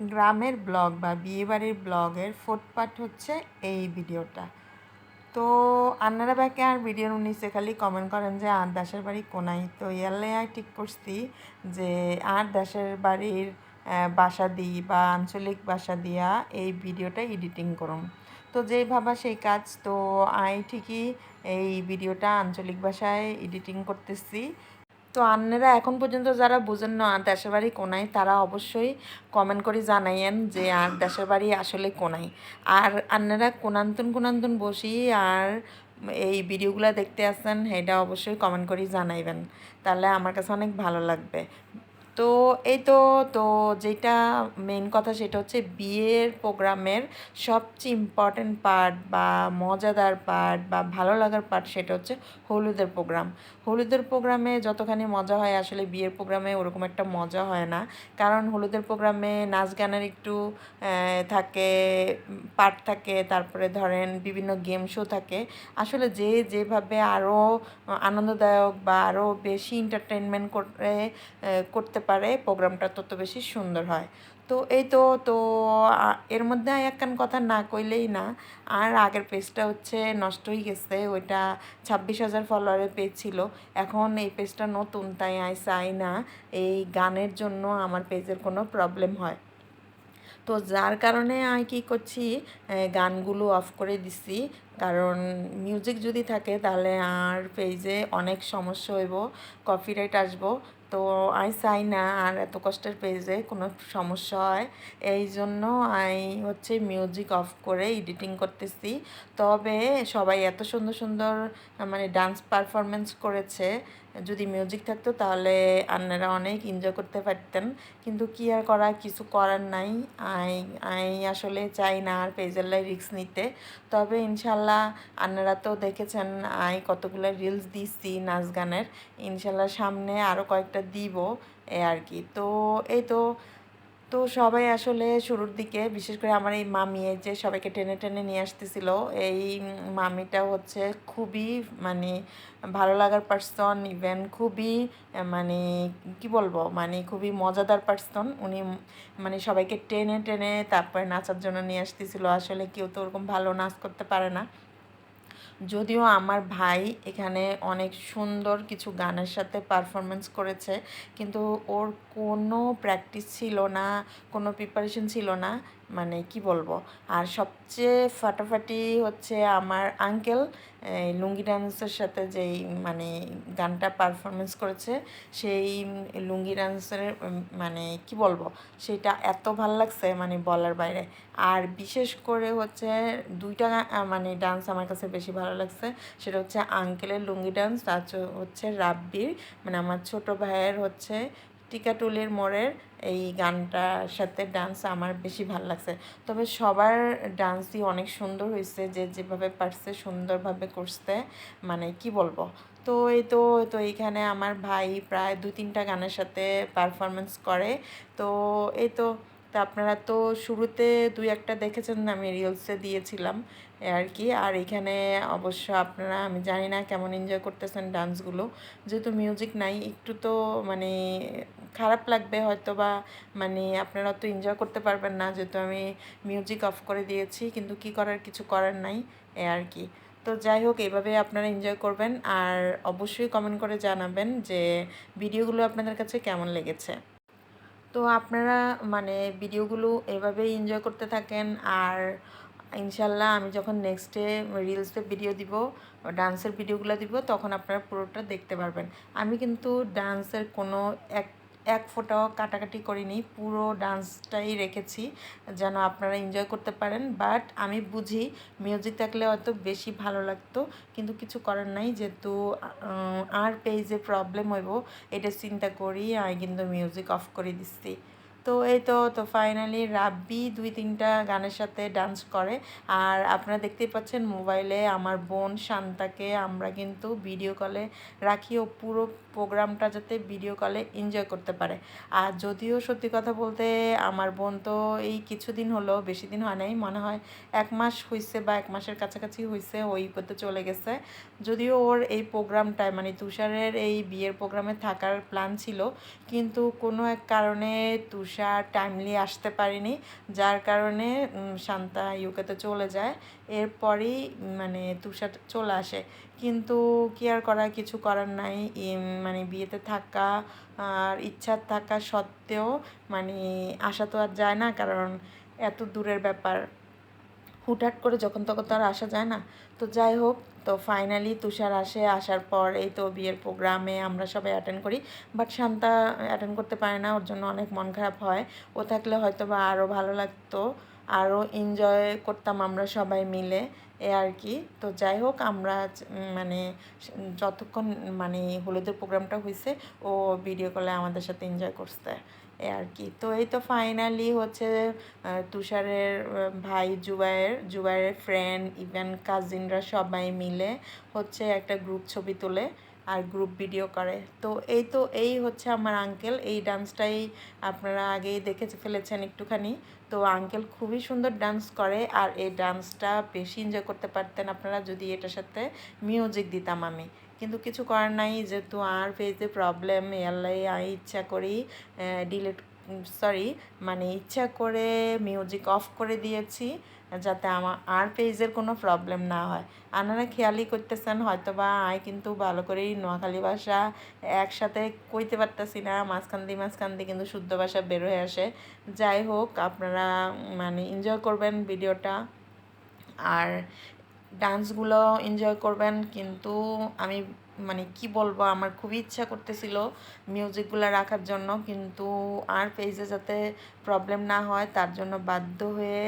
গ্রামের ব্লগ বা বিয়েবাড়ির ব্লগের ফোর্থ পার্ট হচ্ছে এই ভিডিওটা। তো আন্নারা ব্যাকে আর ভিডিওর নিচে খালি কমেন্ট করেন যে, আর দেশের বাড়ি কোনাই তো ইয়ালে ঠিক করছি যে, আর দেশের বাড়ির বাসা দিই বা আঞ্চলিক ভাষা দিয়া এই ভিডিওটা এডিটিং করুন। তো যেই ভাবা সেই কাজ। তো আই ঠিকই এই ভিডিওটা আঞ্চলিক ভাষায় এডিটিং করতেছি। তো আন্নেরা এখন পর্যন্ত যারা বোঝেন না আর দেশের বাড়ি কোনায়, তারা অবশ্যই কমেন্ট করে জানাইয়েন যে আর দেশের বাড়ি আসলে কোনায়। আর আন্নেরা কোনান্তন কোনান্তন বসি আর এই ভিডিওগুলো দেখতে আসেন এটা অবশ্যই কমেন্ট করে জানাইবেন। তাহলে আমার কাছে অনেক ভালো লাগবে। তো এই তো তো যেটা মেন কথা সেটা হচ্ছে বিয়ের প্রোগ্রামের সবচেয়ে ইম্পর্টেন্ট পার্ট বা মজাদার পার্ট বা ভালো লাগার পার্ট সেটা হচ্ছে হলুদের প্রোগ্রাম। হলুদের প্রোগ্রামে যতখানি মজা হয়, আসলে বিয়ের প্রোগ্রামে ওরকম একটা মজা হয় না। কারণ হলুদের প্রোগ্রামে নাচ গানের একটু থাকে পার্ট থাকে, তারপরে ধরেন বিভিন্ন গেম শো থাকে। আসলে যে যেভাবে আরও আনন্দদায়ক বা আরও বেশি এন্টারটেনমেন্ট করে করতে পারে, প্রোগ্রামটা তত বেশি সুন্দর হয়। তো এই তো তো এর মধ্যে একখান কথা না কইলেই না। আর আগের পেজটা হচ্ছে নষ্ট হয়ে গেছে, ওইটা ছাব্বিশ হাজার ফলোয়ারের পেজ ছিল। এখন এই পেজটা নতুন, তাই আই চাই না এই গানের জন্য আমার পেজের কোনো প্রবলেম হয়। তো যার কারণে আমি কী করছি গানগুলো অফ করে দিছি। কারণ মিউজিক যদি থাকে, তাহলে আর পেজে অনেক সমস্যা হইব, কপিরাইট আসব। তো আমি চাই না, আর এত কষ্টের পেজে কোনো সমস্যা হয়। এই জন্য আমি হচ্ছে মিউজিক অফ করে এডিটিং করতেছি। তবে সবাই এত সুন্দর সুন্দর মানে ডান্স পারফরমেন্স করেছে। যদি মিউজিক থাকতো, তাহলে আপনারা অনেক এনজয় করতে পারতেন। কিন্তু কি আর করা, কিছু করার নাই। আই আই আসলে চাই না আর পেজের রিক্স নিতে। তবে ইনশাল্লাহ আপনারা তো দেখেছেন, আই কতগুলো রিলস দিচ্ছি নাচ গানের। ইনশাল্লাহ সামনে আরও কয়েকটা দিব এ আর কি। তো এই তো তো সবাই আসলে শুরুর দিকে, বিশেষ করে আমার এই মামি যে সবাইকে টেনে টেনে নিয়ে আসতেছিল, এই মামিটা হচ্ছে খুবই মানে ভালো লাগার পার্সন ইভেন খুবই মানে কি বলব মানে খুবই মজাদার পার্সন উনি মানে সবাইকে টেনে টেনে তারপরে নাচার জন্য নিয়ে আসতেছিল। আসলে কেউ তো ওরকম ভালো নাচ করতে পারে না। যদিও আমার ভাই এখানে অনেক সুন্দর কিছু গানের সাথে পারফরমেন্স করেছে, কিন্তু ওর কোনো প্র্যাকটিস ছিল না, কোনো প্রিপারেশন ছিল না। মানে কি বলব? আর সবচেয়ে ফাটাফাটি হচ্ছে আমার আঙ্কেল লুঙ্গি ডান্সের সাথে যেই মানে গানটা পারফরমেন্স করেছে, সেই লুঙ্গি ডান্সের মানে কি বলব? সেটা এত ভালো লাগছে মানে বলার বাইরে। আর বিশেষ করে হচ্ছে দুইটা মানে ডান্স আমার কাছে বেশি ভালো লাগছে। সেটা হচ্ছে আঙ্কেলের লুঙ্গি ডান্স আর হচ্ছে রাব্বির মানে আমার ছোট ভাইয়ের হচ্ছে টিকাটুলির মোড়ের এই গানটার সাথে ডান্স আমার বেশি ভালো লাগছে। তবে সবার ডান্সই অনেক সুন্দর হয়েছে যে যেভাবে পারছে সুন্দরভাবে করছে মানে কি বলব? তো এই তো তো এইখানে আমার ভাই প্রায় দু তিনটা গানের সাথে পারফরমেন্স করে। তো এই তো, তা আপনারা তো শুরুতে দুই একটা দেখেছেন, আমি রিলসে দিয়েছিলাম আর কি। আর এখানে অবশ্য আপনারা, আমি জানি না কেমন এনজয় করতেছেন ডান্সগুলো যেহেতু মিউজিক নাই, একটু তো মানে খারাপ লাগবে হয়তো বা মানে আপনারা তো এনজয় করতে পারবেন না, যেহেতু আমি মিউজিক অফ করে দিয়েছি, কিন্তু কি করার কিছু করার নাই, এ আর কি। তো যাই হোক এইভাবে আপনারা এনজয় করবেন, আর অবশ্যই কমেন্ট করে জানাবেন যে ভিডিওগুলো আপনাদের কাছে কেমন লেগেছে। তো আপনারা মানে ভিডিওগুলো এভাবেই এনজয় করতে থাকেন, আর ইনশাল্লাহ আমি যখন নেক্সটে রিলসে ভিডিও দিব ডান্সের ভিডিওগুলো দিব, তখন আপনারা পুরোটা দেখতে পারবেন। আমি কিন্তু ডান্সের কোনো এক এক ফোঁটাও কাটাকাটি করিনি, পুরো ডান্সটাই রেখেছি যেন আপনারা এনজয় করতে পারেন। বাট আমি বুঝি মিউজিক থাকলে হয়তো বেশি ভালো লাগতো, কিন্তু কিছু করার নাই যেহেতু আর পেজে প্রবলেম হইব, এটা চিন্তা করি, আমি কিন্তু মিউজিক অফ করে দিচ্ছি। তো এই তো তো ফাইনালি রাব্বি দুই তিনটা গানের সাথে ডান্স করে। আর আপনারা দেখতেই পাচ্ছেন মোবাইলে আমার বোন শান্তাকে আমরা কিন্তু ভিডিও কলে রাখি ও পুরো প্রোগ্রামটা যাতে ভিডিও কলে এনজয় করতে পারে। আর যদিও সত্যি কথা বলতে আমার বোন তো এই কিছুদিন হলো, বেশি দিন হয় নাই, মনে হয় এক মাস হয়েছে বা এক মাসের কাছাকাছি হয়েছে ওই করতে চলে গেছে। যদিও ওর এই প্রোগ্রামটায় মানে তুষারের এই বিয়ের প্রোগ্রামে থাকার প্ল্যান ছিল, কিন্তু কোনো এক কারণে তুষার তুষার টাইমলি আসতে পারিনি। যার কারণে শান্তা ইউকেতে চলে যায়। এরপরেই মানে তুষার চলে আসে। কিন্তু কি আর করা কিছু করার নাই। মানে বিয়েতে থাকা আর ইচ্ছা থাকা সত্ত্বেও মানে আসা তো আর যায় না। কারণ, এত দূরের ব্যাপার। হুটহাট করে যখন তখন তো আর আসা যায় না। তো যাই হোক, তো ফাইনালি তুষার আসে, আসার পর এই তো বিয়ের প্রোগ্রামে আমরা সবাই অ্যাটেন্ড করি। বাট শান্তা অ্যাটেন্ড করতে পারে না, ওর জন্য অনেক মন খারাপ হয়। ও থাকলে হয়তো বা আরও ভালো লাগতো আরও এনজয় করতাম আমরা সবাই মিলে। এ আর কি। তো যাই হোক, আমরা মানে যতক্ষণ মানে হলুদের প্রোগ্রামটা হয়েছে ও ভিডিও কলে আমাদের সাথে এনজয় করছে, এ আর কি। তো এই তো ফাইনালি হচ্ছে তুষারের ভাই জুবাইয়ের জুবাইয়ের ফ্রেন্ড ইভেন কাজিনরা সবাই মিলে হচ্ছে একটা গ্রুপ ছবি তোলে। আর গ্রুপ ভিডিও করে। তো এই তো এই হচ্ছে আমার আঙ্কেল এই ডান্সটাই আপনারা আগেই দেখে ফেলেছেন একটুখানি। তো আঙ্কেল খুবই সুন্দর ডান্স করে আর এই ডান্সটা বেশি এনজয় করতে পারতেন আপনারা যদি এটার সাথে মিউজিক দিতাম আমি। কিন্তু কিছু করার নাই, যেহেতু আর ফেসে প্রবলেম এলাই ইচ্ছা করি ডিলিট সরি মানে ইচ্ছা করে মিউজিক অফ করে দিয়েছি, যাতে আমার আর পেজের কোনো প্রবলেম না হয়। আপনারা খেয়ালই করতেছেন হয়তো বা আয় কিন্তু ভালো করেই নোয়াখালী ভাষা একসাথে কইতে পারতেছি না, মাঝখান দিয়ে মাঝখান দিয়ে কিন্তু শুদ্ধ ভাষা বের হয়ে আসে। যাই হোক, আপনারা মানে এনজয় করবেন ভিডিওটা আর ডান্সগুলো এনজয় করবেন, কিন্তু আমি মানে কি বলব, আমার খুবই ইচ্ছা করতেছিল মিউজিকগুলো রাখার জন্য, কিন্তু আর পেজে যাতে প্রবলেম না হয়, তার জন্য বাধ্য হয়ে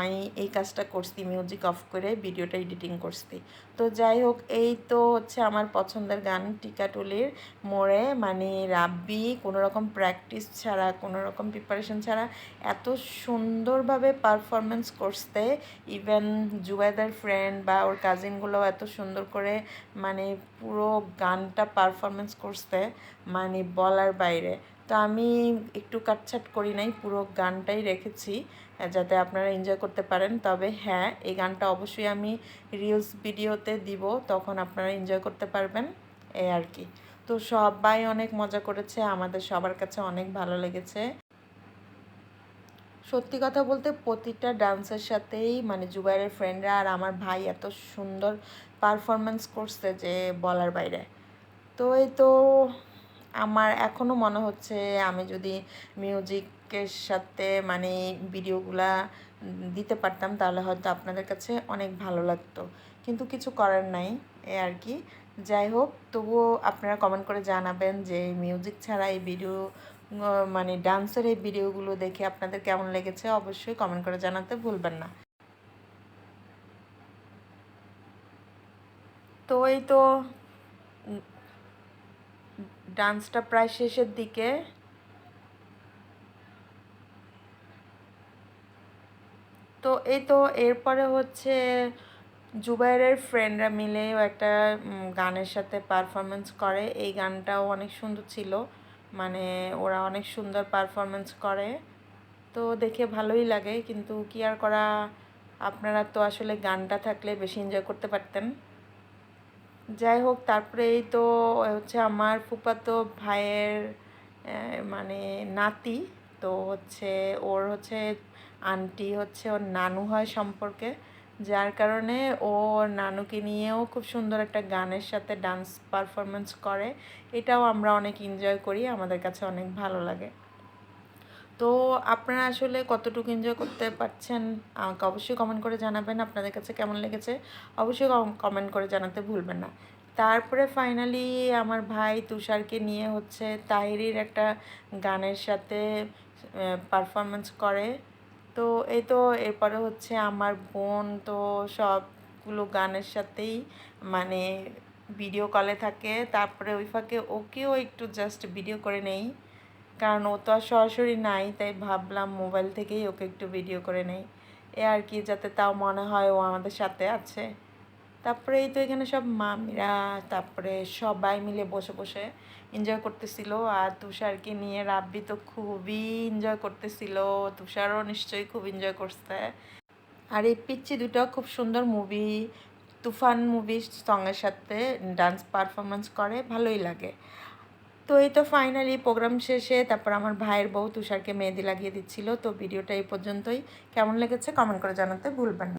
আমি এই কাজটা করছি মিউজিক অফ করে ভিডিওটা এডিটিং করছি। তো যাই হোক, এই তো হচ্ছে আমার পছন্দের গান টিকাটুলির মোড়ে। মানে রাব্বি রকম প্র্যাকটিস ছাড়া কোনো রকম প্রিপারেশন ছাড়া এত সুন্দরভাবে পারফরমেন্স করতে ইভেন জুবাইদার ফ্রেন্ড বা ওর কাজিনগুলো এত সুন্দর করে মানে পুরো গানটা পারফরমেন্স করতে মানে বলার বাইরে। তো আমি একটু কাটছাট করি নাই, পুরো গানটাই রেখেছি যাতে আপনারা এনজয় করতে পারেন। তবে হ্যাঁ এই গানটা অবশ্যই আমি রিলস ভিডিওতে দিব, তখন আপনারা এনজয় করতে পারবেন এই আর কি। তো সবাই অনেক মজা করেছে, আমাদের সবার কাছে অনেক ভালো লেগেছে। সত্যি কথা বলতে প্রতিটা ডান্সের সাথেই মানে জুবাইরের ফ্রেন্ডরা আর আমার ভাই এত সুন্দর পারফরমেন্স করছে যে বলার বাইরে। তো এই তো আমার এখনও মনে হচ্ছে আমি যদি মিউজিকের সাথে মানে ভিডিওগুলা দিতে পারতাম, তাহলে হয়তো আপনাদের কাছে অনেক ভালো লাগতো। কিন্তু কিছু করার নাই, এ আর কি। যাই হোক, তবুও আপনারা কমেন্ট করে জানাবেন যে মিউজিক ছাড়া এই ভিডিও মানে ডান্সের এই ভিডিওগুলো দেখে আপনাদের কেমন লেগেছে? অবশ্যই কমেন্ট করে জানাতে ভুলবেন না। তো এই তো ডান্সটা প্রায় শেষের দিকে। তো এই তো এরপরে হচ্ছে জুবাইরের ফ্রেন্ডরা মিলেও একটা গানের সাথে পারফরমেন্স করে। এই গানটাও অনেক সুন্দর ছিল। মানে ওরা অনেক সুন্দর পারফরমেন্স করে। তো দেখে ভালোই লাগে। কিন্তু কি আর করা, আপনারা তো আসলে গানটা থাকলে বেশি এনজয় করতে পারতেন। যাই হোক তারপরে এই তো হচ্ছে আমার ফুপাতো ভাইয়ের মানে নাতি, তো হচ্ছে ওর হচ্ছে আন্টি হচ্ছে ওর নানু হয় সম্পর্কে। যার কারণে ও ওর নানুকে নিয়েও খুব সুন্দর একটা গানের সাথে ডান্স পারফরমেন্স করে। এটাও আমরা অনেক এনজয় করি, আমাদের কাছে অনেক ভালো লাগে। তো আপনারা আসলে কতটুকু এনজয় করতে পারছেন, আমাকে অবশ্যই কমেন্ট করে জানাবেন আপনাদের কাছে কেমন লেগেছে। অবশ্যই কমেন্ট করে জানাতে ভুলবেন না। তারপরে ফাইনালি আমার ভাই তুষারকে নিয়ে হচ্ছে তাহিরির একটা গানের সাথে পারফরমেন্স করে। তো এই তো এরপরে হচ্ছে আমার বোন তো সবগুলো গানের সাথেই মানে ভিডিও কলে থাকে। তারপরে ওই ফাঁকে ওকেও একটু জাস্ট ভিডিও করে নেই। কারণ ও তো আর সরাসরি নাই, তাই ভাবলাম মোবাইল থেকেই ওকে একটু ভিডিও করে নেই। এ আর কি, যাতে তাও মনে হয় ও আমাদের সাথে আছে। তারপরে এই তো এখানে সব মামিরা, তারপরে সবাই মিলে বসে বসে এনজয় করতেছিল। আর তুষারকে নিয়ে রাব্বি তো খুবই এনজয় করতেছিল। তুষারও নিশ্চয়ই খুব এনজয় করছে। আর এই পিচ্ছি দুটো খুব সুন্দর মুভি তুফান মুভি সঙ্গের সাথে ডান্স পারফরমেন্স করে, ভালোই লাগে। তো এই তো ফাইনালি প্রোগ্রাম শেষে, তারপর আমার ভাইয়ের বউ তুষারকে মেহেদি লাগিয়ে দিচ্ছিল, তো ভিডিওটা এই পর্যন্তই। কেমন লেগেছে কমেন্ট করে জানাতে ভুলবেন না।